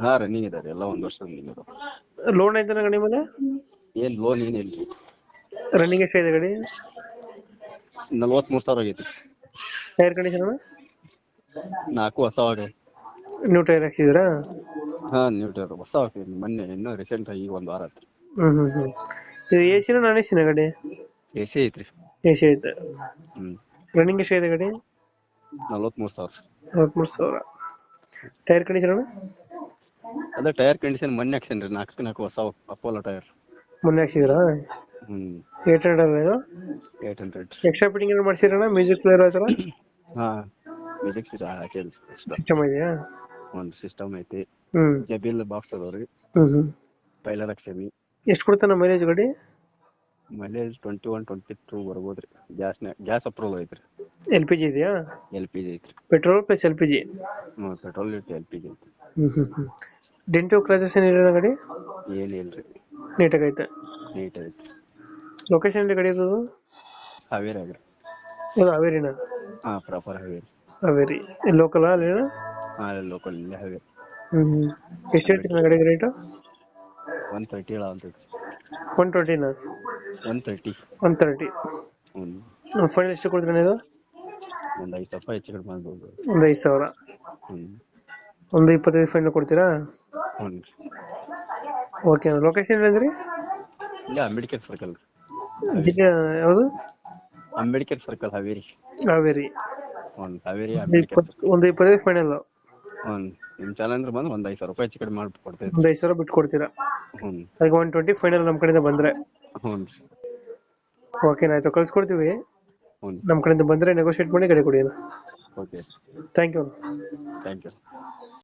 ಹಾಂ ರನ್ನಿಂಗ್ ಇದಾರೆ ಎಲ್ಲ ಒಂದ್ ವರ್ಷ ರನ್ನಿಂಗ್ ಇದೆ. ಲೋನ್ ಐತನ ಗಾಡಿ ಮೇಲೆ? ಏನ್ ಲೋನ್ ಏನ್ ಇಲ್ಲ ರೀ ರನ್ನಿಂಗ್ ಎಷ್ಟಾಗಿದೆ ಗಾಡಿ? ನಲ್ವತ್ಮೂರು ಸಾವಿರ ಆಗೈತಿ. ಟೈರ್ ಕಂಡೀಷನ್ ನಾಲ್ಕು ಹೊಸ ಆಗ್ಯಾವ ನ್ಯೂ ಟೈರ್ ಹಾಕ್ಸಿದ್ದೀರಾ? ಹಾ ನೀವು ಟೈರ್ ಹೊಸ ಹಾಕಿ ಮೊನ್ನೆ ಇನ್ನೂ ರೀಸೆಂಟ್ ಆಗಿ ಈಗ ಒಂದು ವಾರ ಆತ್ರಿ ಹ್ಮ್ ಹ್ಮ್ ಹ್ಮ್. ಇದು ಎ ಸಿನ ನಾನ್ ಎ ಸಿನ ಗಾಡಿ? ಎ ಸಿ ಐತ್ರಿ. ಎ ಸಿ ಐತೆ. ಹ್ಞೂ ರನ್ನಿಂಗ್ ಎಷ್ಟಾಗಿದೆ ಗಾಡಿ? ನಲ್ವತ್ಮೂರು ಸಾವಿರ. ನಲ್ವತ್ಮೂರು ಸಾವಿರ. ಟೈರ್ ಕಂಡೀಷನ್ ಅದೇ ಟೈರ್ ಕಂಡೀಷನ್ ಮೊನ್ನೆ ಹಾಕ್ಸೇನ್ರಿ ನಾಲ್ಕು ನಾಲ್ಕು ಹೊಸ ಅಪೋಲೋ ಟೈರ್. ಮೊನ್ನೆ ಹಾಕ್ಸಿದ್ರಾ? ಹ್ಮ್. ಏಟ್ ಹಂಡ್ರೆಡ್ ಇದು ಏಟ್ ಹಂಡ್ರೆಡ್ ಎಕ್ಸ್ಟ್ರಾ ಫಿಟ್ಟಿಂಗ್ ಏನು ಮಾಡ್ಸಿರಣ್ಣ ಮ್ಯೂಸಿಕ್ ಪ್ಲೇಯರ್ ಆತರ ಹಾ ಮ್ಯೂಸಿಕ್ ಮ್ಯೂಸಿಕ್ ಹಾಕಿಲ್ಲ ಸಿಸ್ಟಮ್ ಇದೆಯಾ? ಒಂದು ಸಿಸ್ಟಮ್ ಐತಿ. ಹ್ಮ್. ಜಬಿಲ್ ಬಾಕ್ಸ್ ಅದಾವ್ರಿ ಹ್ಮ್ ಪೈಲರ್ ಹಾಕ್ಸೇವಿ. ಎಷ್ಟು ಕೊಡ್ತಾನ ಮೈಲೇಜ್ ಗಾಡಿ? Mileage twenty one twenty two ಬರ್ಬೋದ್ರಿ gas gas approval ಐತ್ರಿ. ಎಲ್ ಪಿ ಜಿ ಇದೆಯಾ? ಎಲ್ ಪಿ ಜಿ ಐತ್ರಿ. Petrol plus L P G ಹ್ಮ್ ಪೆಟ್ರೋಲ್ ಎಲ್ ಪಿ ಜಿ ಐತಿ ಹ್ಮ್ ಹ್ಮ್ ಹ್ಮ್. ಡೆಂಟು ಕ್ರೈಸಿಸ್ ಏನಿಲ್ಲ ಗಾಡಿ ಏನು ಇಲ್ಲ ರೀ ನೀಟಾಗಿ ಐತೆ ನೀಟ್ ಐತೆ ಲೊಕೇಶನ್ ಎಲ್ಲಿ ಗಡಿ ಇರೋದು? ಹಾವೇರಿ ಆಗ್ರಿ ಇದು ಹಾವೇರಿನ? ಹಾಂ ಪ್ರಾಪರ್ ಹಾವೇರಿ. ಹಾವೇರಿ. ಲೋಕಲ್ ಅಲ್ಲಿ ಹಾಂ ಲೋಕಲ್ ಇಲ್ಲೇ ಹಾವೇರಿ. ಹ್ಞೂ ಎಷ್ಟು ಹೇಳ್ತೀರಿ ಗಾಡಿಗೆ ರೇಟು ಒನ್ ತರ್ಟಿ ಹೇಳ ಅಂತೈತಿ ಒನ್ ಟ್ವೆಂಟಿನ ಒನ್ ತರ್ಟಿ ಒನ್ ತರ್ಟಿ ಹ್ಞೂ ಫೈನಲ್ ಎಷ್ಟು ಕೊಡ್ತೀರಾ ಇದು? ಒಂದು ಐದು ಸ್ವಲ್ಪ ಹೆಚ್ಚು ಕಡಿಮೆ ಮಾಡ್ಬೋದು ಒಂದು ಐದು ಸಾವಿರ. ಹ್ಞೂ ಒಂದು ಇಪ್ಪತ್ತೈದು ಫೈನಲ್ ಕೊಡ್ತೀರಾ? ಹ್ಞೂ ಓಕೆ ಲೊಕೇಶನ್ ಹೇಳಿದ್ರಿ ಇಲ್ಲ ಅಂಬೇಡ್ಕರ್ ಸರ್ಕಲ್ ಯಾವುದು? ಅಂಬೇಡ್ಕರ್ ಸರ್ಕಲ್ ಹಾವೇರಿ. ಹಾವೇರಿ. ಒಂದು ಹಾವೇರಿ ಅಂಬೇಡ್ಕರ್ ಒಂದು ಇಪ್ಪತ್ತೈದು ಫೈನಲ್ ಹ್ಞೂ ನಿಮ್ಮ ಚಾನಲ್ ಬಂದ್ರೆ ಒಂದು ಐದು ಸಾವಿರ ರೂಪಾಯಿ ಹೆಚ್ಚು ಕಡಿಮೆ ಮಾಡಿ ಕೊಡ್ತೀರಾ ಒಂದು ಐದು ಸಾವಿರ ಬಿಟ್ಟು ಕೊಡ್ತೀರಾ? ಹ್ಞೂ ಅದಕ್ಕೆ ಒನ್ ಟ್ವೆಂಟಿ ಫೈನಲ್ ನಮ್ಮ ಕಡೆಯಿಂದ ಬಂದ್ರೆ. ಹ್ಞೂ ಓಕೆ ಆಯ್ತು ಕಳ್ಸ್ಕೊಡ್ತೀವಿ. ನಮ್ಮ ಕಡೆಯಿಂದ ಬಂದ್ರೆ ನೆಗೋಷಿಯೇಟ್ ಮಾಡಿ ಗಾಡಿ ಕೊಡಿ okay. Thank you thank you